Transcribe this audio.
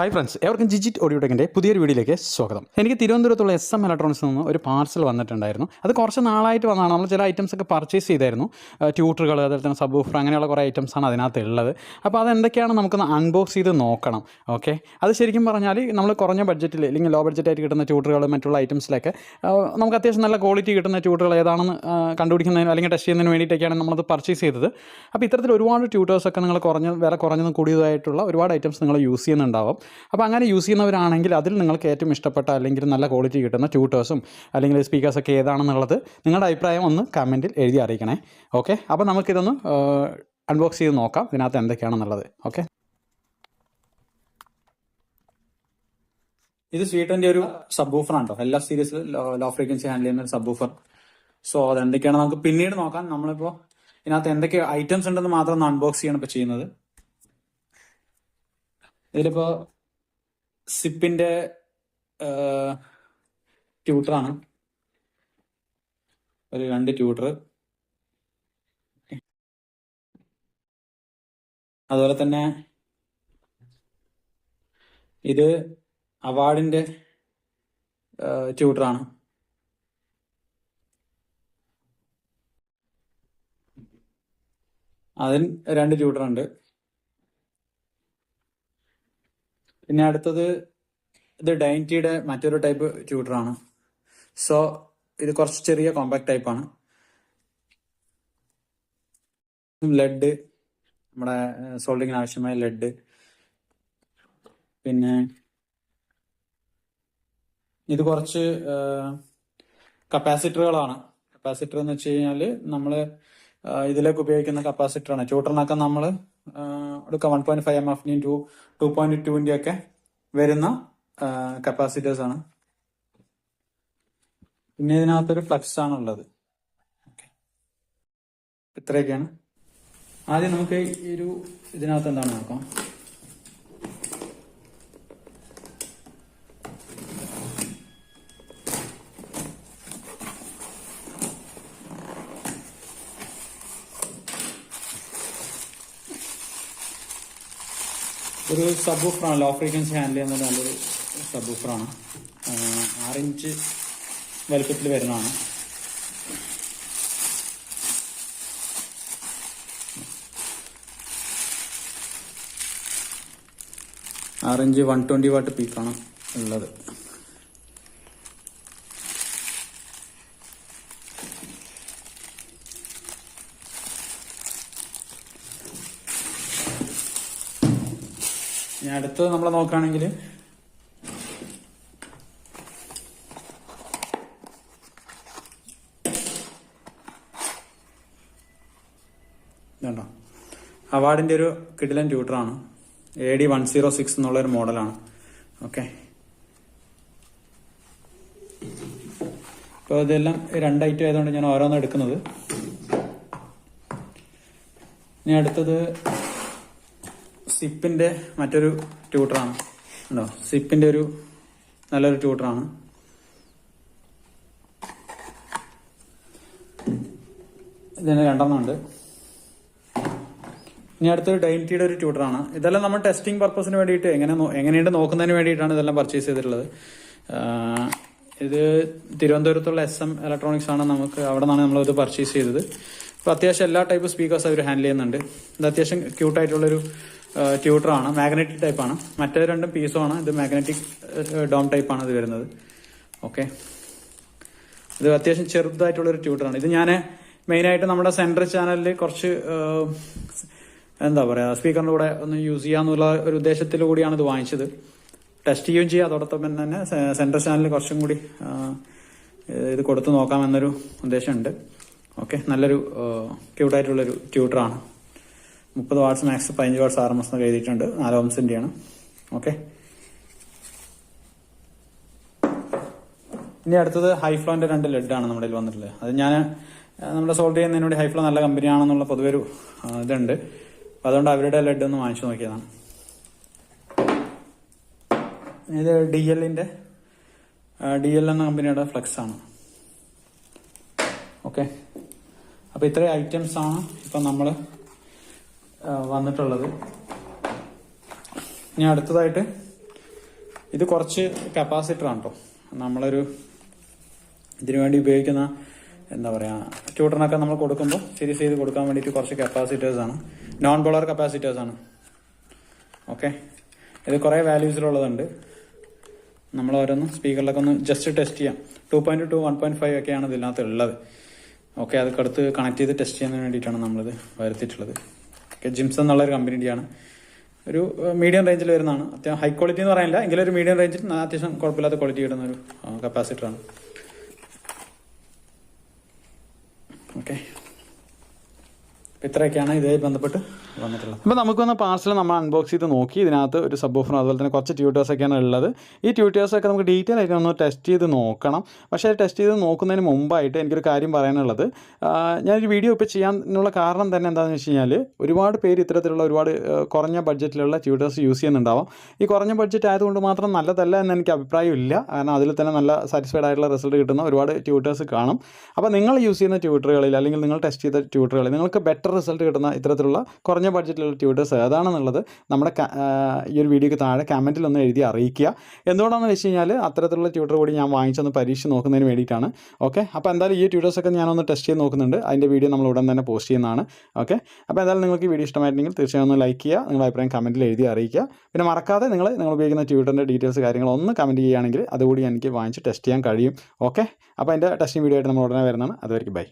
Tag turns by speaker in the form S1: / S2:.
S1: Hi friends എവർക്കും ജിജിറ്റ് ഓഡിയോടെക്കിന്റെ പുതിയൊരു വീഡിയോയിലേക്ക് സ്വാഗതം. എനിക്ക് തിരുവനന്തപുരത്തുള്ള എസ് എം ഇലക്ട്രോണിക്സിൽ നിന്ന് ഒരു പാർസൽ വന്നിട്ടുണ്ടായിരുന്നു. അത് കുറച്ച് നാളായിട്ട് വന്നതാണ്. നമ്മൾ ചില ഐറ്റംസ് ഒക്കെ പർച്ചേസ് ചെയ്തായിരുന്നു. ട്യൂട്ടറുകൾ അതുപോലെ തന്നെ സബ് ഓഫർ അങ്ങനെയുള്ള കുറേ ഐറ്റംസ് ആണ് അതിനകത്ത് ഉള്ളത്. അപ്പോൾ അതെന്തൊക്കെയാണ് നമുക്കൊന്ന് അൺബോക്സ് ചെയ്ത് നോക്കണം. ഓക്കെ അത് ശരിക്കും പറഞ്ഞാൽ നമ്മൾ കുറഞ്ഞ ബഡ്ജറ്റിൽ അല്ലെങ്കിൽ ലോ ബഡ്ജറ്റായിട്ട് കിട്ടുന്ന ട്യൂട്ടറുകൾ മറ്റുള്ള ഐറ്റംസിലൊക്കെ നമുക്ക് അത്യാവശ്യം നല്ല ക്വാളിറ്റി കിട്ടുന്ന ട്യൂട്ടറുകൾ ഏതാണെന്ന് കണ്ടുപിടിക്കുന്നതിന് അല്ലെങ്കിൽ ടെസ്റ്റ് ചെയ്യുന്നതിന് വേണ്ടിയിട്ടൊക്കെയാണ് നമ്മളത് പർച്ചേസ് ചെയ്തത്. അപ്പോൾ ഇത്തരത്തിൽ ഒരുപാട് ട്യൂട്ടേഴ്സൊക്കെ നിങ്ങൾ കുറഞ്ഞ വില കുറഞ്ഞതും കൂടിയതായിട്ടുള്ള ഒരുപാട് ഐറ്റംസ് നിങ്ങൾ യൂസ് ചെയ്യുന്നുണ്ടാവും. അപ്പോൾ അങ്ങനെ യൂസ് ചെയ്യുന്നവരാണെങ്കിൽ അതിൽ നിങ്ങൾക്ക് ഏറ്റവും ഇഷ്ടപ്പെട്ട അല്ലെങ്കിൽ നല്ല ക്വാളിറ്റി കിട്ടുന്ന ട്യൂട്ടേഴ്സും അല്ലെങ്കിൽ സ്പീക്കേഴ്സൊക്കെ ഏതാണെന്നുള്ളത് നിങ്ങളുടെ അഭിപ്രായം ഒന്ന് കമന്റിൽ എഴുതി അറിയിക്കണേ. ഓക്കെ അപ്പോൾ നമുക്കിതൊന്ന് അൺബോക്സ് ചെയ്ത് നോക്കാം. ഇതിനകത്ത് എന്തൊക്കെയാണെന്നുള്ളത്. ഓക്കെ ഇത് സ്വീറ്റന്റെ ഒരു സബ് ഓഫർ കേട്ടോ എല്ലാ സീരീസിലും ലോ ഫ്രീക്വൻസി ഹാൻഡിൽ ചെയ്യുന്ന ഒരു സബ് ഊഫർ സോ അതെന്തൊക്കെയാണ് നമുക്ക് പിന്നീട് നോക്കാം. നമ്മളിപ്പോ ഇതിനകത്ത് എന്തൊക്കെ ഐറ്റംസ് ഉണ്ടെന്ന് മാത്രം അൺബോക്സ് ചെയ്യണം ഇപ്പൊ ചെയ്യുന്നത്. ഇതിലിപ്പോ സിപ്പിന്റെ ട്യൂട്ടറാണ്. ഒരു രണ്ട് ട്യൂട്ടർ. അതുപോലെ തന്നെ ഇത് അവാർഡിന്റെ ട്യൂട്ടറാണ്. അതിന് രണ്ട് ട്യൂട്ടർ ഉണ്ട് പിന്നെ അടുത്തത് ഇത് ഡൈന്റിയുടെ മറ്റൊരു ടൈപ്പ് ട്യൂട്ടറാണ്. സോ ഇത് കുറച്ച് ചെറിയ കോമ്പാക്ട് ടൈപ്പാണ്. ലെഡ് നമ്മുടെ സോൾഡിങ്ങിന് ആവശ്യമായ ലെഡ്. പിന്നെ ഇത് കുറച്ച് കപ്പാസിറ്ററുകളാണ്. കപ്പാസിറ്റർ എന്ന് വെച്ച് കഴിഞ്ഞാൽ നമ്മൾ ഇതിലേക്ക് ഉപയോഗിക്കുന്ന കപ്പാസിറ്ററാണ്. ട്യൂട്ടറിനൊക്കെ നമ്മൾ എടുക്കാം വൺ പോയിന്റ് ഫൈവ് എം എഫിന്റെയും ടു ടു പോയിന്റ് ടുവിന്റെ ഒക്കെ വരുന്ന കപ്പാസിറ്റേഴ്സ് ആണ്. പിന്നെ ഇതിനകത്തൊരു ഫ്ലക്സ് ഉള്ളത്. ഇത്രയൊക്കെയാണ്. ആദ്യം നമുക്ക് ഈ ഒരു ഇതിനകത്ത് എന്താണ് നോക്കാം? ഒരു സബ് ഊഫറാണ് ലോ ഫ്രീക്വൻസി ഹാൻഡിൽ ചെയ്യുന്ന നല്ലൊരു സബ് ഊഫറാണ് ആറ് ഇഞ്ച് വലുപ്പത്തിൽ വരുന്നതാണ്. ആറ് ഇഞ്ച് വൺ ട്വന്റി വാട്ട് പീക്കാണ് ഉള്ളത്. ഇനി അടുത്തത് നമ്മൾ നോക്കുകയാണെങ്കിൽ ഇതുണ്ടോ? അവാർഡിന്റെ ഒരു കിഡിലൻ ട്യൂട്ടറാണ്. A D one zero six എന്നുള്ള ഒരു മോഡലാണ്. ഓക്കെ. അപ്പോൾ ഇതെല്ലാം രണ്ട് ഐറ്റം ആയതുകൊണ്ട് ഞാൻ ഓരോന്നും എടുക്കുന്നത്. ഇനി അടുത്തത് സിപ്പിന്റെ മറ്റൊരു ട്യൂട്ടറാണ്. ഉണ്ടോ സിപ്പിന്റെ ഒരു നല്ലൊരു ട്യൂട്ടറാണ്. ഇതിന് രണ്ടെണ്ണം ഉണ്ട് ഇനി അടുത്തൊരു ഡൈനിറ്റിയുടെ ഒരു ട്യൂട്ടറാണ്. ഇതെല്ലാം നമ്മൾ ടെസ്റ്റിംഗ് പർപ്പസിന് വേണ്ടിയിട്ട് എങ്ങനെ എങ്ങനെയുണ്ട് നോക്കുന്നതിന് വേണ്ടിയിട്ടാണ് ഇതെല്ലാം പർച്ചേസ് ചെയ്തിട്ടുള്ളത്. ഇത് തിരുവനന്തപുരത്തുള്ള എസ് എം ഇലക്ട്രോണിക്സ് ആണ് നമുക്ക് അവിടെ നിന്നാണ് നമ്മൾ ഇത് പർച്ചേസ് ചെയ്തത്. അപ്പോൾ അത്യാവശ്യം എല്ലാ ടൈപ്പ് സ്പീക്കേഴ്സ് അവർ ഹാൻഡിൽ ചെയ്യുന്നുണ്ട്. ഇത് അത്യാവശ്യം ക്യൂട്ടായിട്ടുള്ളൊരു ട്യൂട്ടറാണ് മാഗ്നറ്റിക് ടൈപ്പാണ് മറ്റേ രണ്ടും പീസുമാണ് ഇത് മാഗ്നറ്റിക് ഡോം ടൈപ്പാണ് ഇത് വരുന്നത്. ഓക്കെ ഇത് അത്യാവശ്യം ചെറുതായിട്ടുള്ള ഒരു ട്യൂട്ടറാണ് ഇത് ഞാൻ മെയിനായിട്ട് നമ്മുടെ സെൻട്രൽ ചാനലിൽ കുറച്ച് എന്താ പറയുക സ്പീക്കറിന്റെ കൂടെ ഒന്ന് യൂസ് ചെയ്യാന്നുള്ള ഒരു ഉദ്ദേശത്തിൽ കൂടിയാണ് ഇത് വാങ്ങിച്ചത്. ടെസ്റ്റ് ചെയ്യുകയും ചെയ്യുക അതോടൊപ്പം തന്നെ സെൻട്രൽ ചാനലിൽ കുറച്ചും കൂടി ഇത് കൊടുത്തു നോക്കാമെന്നൊരു ഉദ്ദേശമുണ്ട്. ഓക്കെ നല്ലൊരു ക്യൂട്ടായിട്ടുള്ളൊരു ട്യൂട്ടറാണ് മുപ്പത് വാട്ട്സ് മാക്സ് പതിനഞ്ച് വാട്ട്സ് ആർ എം എസ് എന്നൊക്കെ എഴുതിയിട്ടുണ്ട്. നാല് ഓംസിന്റെയാണ് ഓക്കെ ഇനി അടുത്തത് ഹൈഫ്ലോന്റെ രണ്ട് ലെഡാണ് നമ്മുടെ വന്നിട്ടുള്ളത്. അത് ഞാൻ നമ്മുടെ സോൾവ് ചെയ്യുന്നതിനോട് ഹൈഫ്ലോ നല്ല കമ്പനിയാണെന്നുള്ള പൊതുവെ ഒരു ഇതുണ്ട്. അപ്പൊ അതുകൊണ്ട് അവരുടെ ലെഡ് ഒന്ന് വാങ്ങിച്ചു നോക്കിയതാണ്. ഇത് ഡി എല്ലിന്റെ ഡി എൽ എന്ന കമ്പനിയുടെ ഫ്ലെക്സ് ആണ്. ഓക്കെ അപ്പൊ ഇത്രയും ഐറ്റംസ് ആണ് ഇപ്പൊ നമ്മൾ ആ, വന്നിട്ടുള്ളത്. ഇനി അടുത്തതായിട്ട് ഇത് കുറച്ച് കപ്പാസിറ്റർ ആണ് കേട്ടോ നമ്മളൊരു ഇതിനു വേണ്ടി ഉപയോഗിക്കുന്ന എന്താ പറയാ ട്യൂട്ടറിനൊക്കെ നമ്മൾ കൊടുക്കുമ്പോൾ സീരീസ് ചെയ്ത് കൊടുക്കാൻ വേണ്ടിയിട്ട് കുറച്ച് കപ്പാസിറ്റേഴ്സ് ആണ്. നോൺ ബോളർ ആണ്. ഓക്കെ ഇത് കുറേ വാല്യൂസിലുള്ളതുണ്ട് നമ്മൾ ഓരോന്ന് സ്പീക്കറിലൊക്കെ ഒന്ന് ജസ്റ്റ് ടെസ്റ്റ് ചെയ്യാം. Two point two one point five ഒക്കെയാണ് ഇതിനകത്ത് ഉള്ളത്. ഓക്കെ അതൊക്കെ അടുത്ത് കണക്ട് ചെയ്ത് ടെസ്റ്റ് ചെയ്യാൻ വേണ്ടിയിട്ടാണ് നമ്മളിത് വരുത്തിയിട്ടുള്ളത്. ഓക്കെ എന്നുള്ള ഒരു കമ്പനിയുടെയാണ്. ഒരു മീഡിയം റേഞ്ചിൽ വരുന്നതാണ്. അത്യാവശ്യം ഹൈ ക്വാളിറ്റി എന്ന് പറയാനില്ല. എങ്കിലും ഒരു മീഡിയം റേഞ്ചിൽ അത്യാവശ്യം കുഴപ്പമില്ലാത്ത ക്വാളിറ്റി ഇടുന്ന ഒരു കപ്പാസിറ്ററാണ് ഓക്കെ ഇത്രയൊക്കെയാണ് ഇതുമായി ബന്ധപ്പെട്ട് വന്നിട്ടുള്ളത്. അപ്പോൾ നമുക്ക് വന്ന പാർസൽ നമ്മൾ അൺബോക്സ് ചെയ്ത് നോക്കി. ഇതിനകത്ത് ഒരു സബ് ഓഫറും അതുപോലെ തന്നെ കുറച്ച് ട്യൂട്ടേഴ്സൊക്കെയാണ് ഉള്ളത്. ഈ ട്യൂട്ടേഴ്സൊക്കെ നമുക്ക് ഡീറ്റെയിൽ ആയിട്ട് ഒന്ന് ടെസ്റ്റ് ചെയ്ത് നോക്കണം. പക്ഷേ ടെസ്റ്റ് ചെയ്ത് നോക്കുന്നതിന് മുമ്പായിട്ട് എനിക്കൊരു കാര്യം പറയാനുള്ളത്. ഞാനൊരു വീഡിയോ ഇപ്പോൾ ചെയ്യാനുള്ള കാരണം തന്നെ എന്താണെന്ന് വെച്ച് കഴിഞ്ഞാൽ ഒരുപാട് പേര് ഇത്തരത്തിലുള്ള ഒരുപാട് കുറഞ്ഞ ബഡ്ജറ്റിലുള്ള ട്യൂട്ടേഴ്സ് യൂസ് ചെയ്യുന്നുണ്ടാവാം. ഈ കുറഞ്ഞ ബഡ്ജറ്റ് ആയതുകൊണ്ട് മാത്രം നല്ലതല്ല എന്ന് എനിക്ക് അഭിപ്രായമില്ല കാരണം അതിൽ തന്നെ നല്ല സാറ്റിസ്ഫൈഡ് ആയിട്ടുള്ള റിസൾട്ട് കിട്ടുന്ന ഒരുപാട് ട്യൂട്ടേഴ്സ് കാണും. അപ്പോൾ നിങ്ങൾ യൂസ് ചെയ്യുന്ന ട്യൂട്ടറുകളിൽ അല്ലെങ്കിൽ നിങ്ങൾ ടെസ്റ്റ് ചെയ്ത ട്യൂട്ടറുകളിൽ നിങ്ങൾക്ക് ബെറ്റർ റിസൾട്ട് കിട്ടുന്ന ഇത്തരത്തിലുള്ള കുറഞ്ഞ ബഡ്ജറ്റിലുള്ള ട്യൂട്ടേഴ്സ് ഏതാണെന്നുള്ളത് നമ്മുടെ ഈ ഒരു വീഡിയോക്ക് താഴെ കമന്റിൽ ഒന്ന് എഴുതി അറിയിക്കുക. എന്തുകൊണ്ടാണെന്ന് വെച്ച് കഴിഞ്ഞാൽ അത്തരത്തിലുള്ള ട്യൂട്ടർ കൂടി ഞാൻ വാങ്ങിച്ചൊന്ന് പരീക്ഷ നോക്കുന്നതിന് വേണ്ടിയിട്ടാണ്. ഓക്കെ അപ്പോൾ എന്തായാലും ഈ ട്യൂട്ടേഴ്സൊക്കെ ഞാനൊന്ന് ടെസ്റ്റ് ചെയ്ത് നോക്കുന്നുണ്ട്. അതിന്റെ വീഡിയോ നമ്മൾ ഉടൻ തന്നെ പോസ്റ്റ് ചെയ്യുന്നതാണ്. ഓക്കെ അപ്പോൾ എന്തായാലും നിങ്ങൾക്ക് വീഡിയോ ഇഷ്ടമായിട്ടുണ്ടെങ്കിൽ തീർച്ചയായും ഒന്ന് ലൈക്ക് ചെയ്യുക. നിങ്ങളുടെ അഭിപ്രായം കമന്റിൽ എഴുതി അറിയിക്കുക. പിന്നെ മറക്കാതെ നിങ്ങൾ നിങ്ങൾ ഉപയോഗിക്കുന്ന ട്യൂട്ടറിന്റെ ഡീറ്റെയിൽസ് കാര്യങ്ങൾ ഒന്ന് കമന്റ് ചെയ്യുകയാണെങ്കിൽ അതുകൂടി എനിക്ക് വാങ്ങിച്ച് ടെസ്റ്റ് ചെയ്യാൻ കഴിയും. ഓക്കെ അപ്പോൾ അതിന്റെ ടെസ്റ്റിംഗ് വീഡിയോ ആയിട്ട് നമ്മൾ ഉടനെ വരുന്നതാണ്. അതുവരെയ്ക്ക് ബൈ